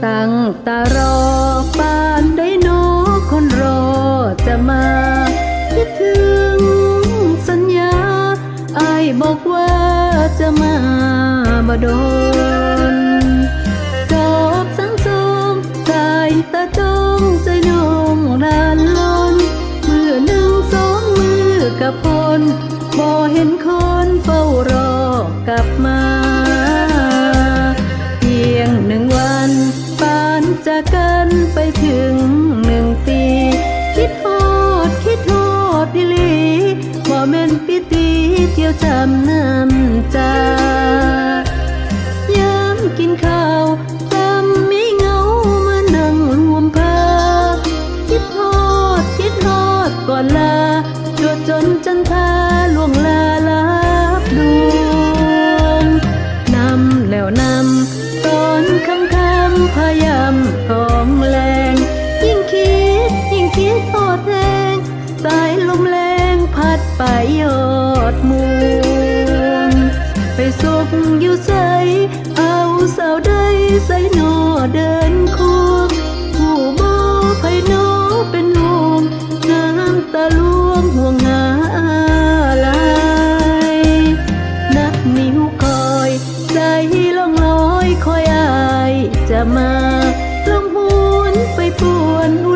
tang tarot มาบ่โดนจบสังสงสายตาจงใจน้องลานลนมือหนึ่งสองมือกับคนบ่เห็นคนเฝ้ารอกลับมา เพียงหนึ่งวันปานจากกันไปถึงหนึ่งปี คิดโทษคิดโทษพี่ลีว่แม่นปิตีเที่ยวจำน้ำ จายามกินข้าวจำไม่เหงามานั่งรวมพาคิดโทษคิดโทษก่อนลาจวดจนจันทาล่วงลาลับดวงนำแล้วนำตอนคำคำพยายามของแรงยิ่งคิดยิ่งคิดโทษแทงสายลมแรงพัดไปยอดมุงไป สุกอยู่ใสเอาสาวใดใส่นอเดินคูผู้บ่ไผโนอเป็นห่วงน้ำตาลวงห่วงหาอะไรนับนิ้วคอยใจล่องลอยคอยอายจะมาลงหวนไปปวนอุ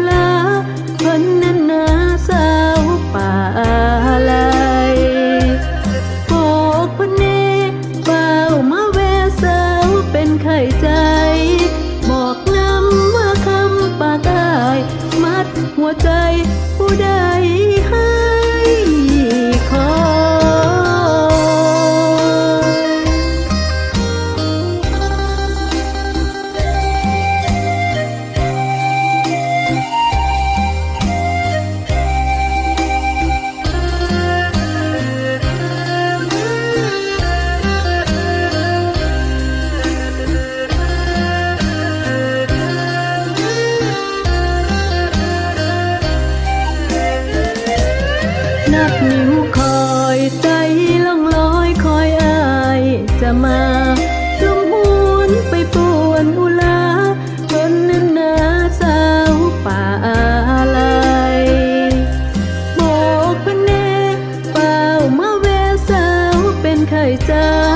นับนิ้วคอยใจล่องลอยคอยอายจะมาลมหวนไปป่วนอุลาจนนึงนาสาวป่าอะไรโบกพเนเป้ามาเวสาวเป็นไข่เจ้า